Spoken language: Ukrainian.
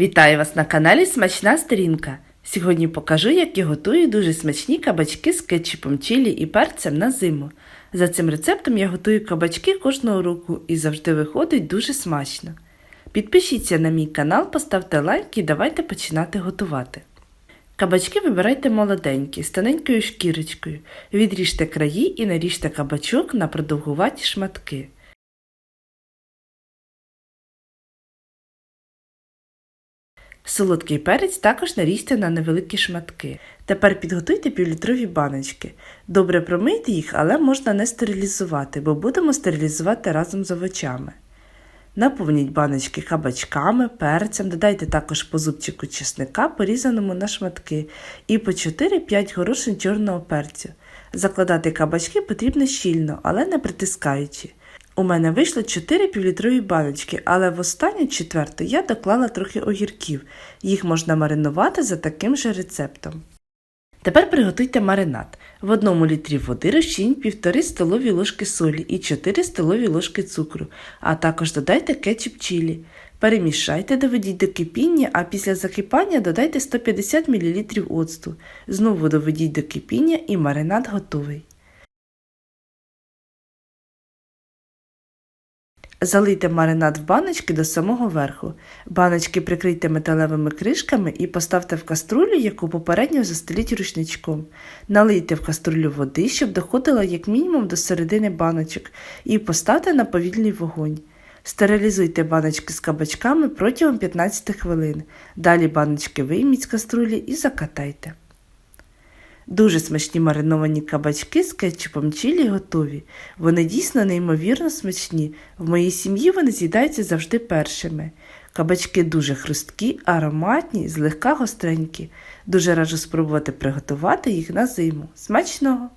Вітаю вас на каналі Смачна Сторінка. Сьогодні покажу, як я готую дуже смачні кабачки з кетчупом чилі і перцем на зиму. За цим рецептом я готую кабачки кожного року і завжди виходить дуже смачно. Підпишіться на мій канал, поставте лайк і давайте починати готувати. Кабачки вибирайте молоденькі, з тоненькою шкірочкою. Відріжте краї і наріжте кабачок на продовгуваті шматки. Солодкий перець також наріжте на невеликі шматки. Тепер підготуйте півлітрові баночки. Добре промийте їх, але можна не стерилізувати, бо будемо стерилізувати разом з овочами. Наповніть баночки кабачками, перцем, додайте також по зубчику чесника, порізаному на шматки, і по 4-5 горошин чорного перцю. Закладати кабачки потрібно щільно, але не притискаючи. У мене вийшло 4 півлітрові баночки, але в останню четверту я доклала трохи огірків. Їх можна маринувати за таким же рецептом. Тепер приготуйте маринад. В одному літрі води розчиніть 1,5 столові ложки солі і 4 столові ложки цукру, а також додайте кетчуп чилі. Перемішайте, доведіть до кипіння, а після закипання додайте 150 мл оцту. Знову доведіть до кипіння і маринад готовий. Залийте маринад в баночки до самого верху. Баночки прикрийте металевими кришками і поставте в каструлю, яку попередньо застеліть рушничком. Налийте в каструлю води, щоб доходила як мінімум до середини баночок, і поставте на повільний вогонь. Стерилізуйте баночки з кабачками протягом 15 хвилин. Далі баночки вийміть з каструлі і закатайте. Дуже смачні мариновані кабачки з кетчупом чилі готові. Вони дійсно неймовірно смачні. В моїй сім'ї вони з'їдаються завжди першими. Кабачки дуже хрусткі, ароматні, злегка гостренькі. Дуже раджу спробувати приготувати їх на зиму. Смачного!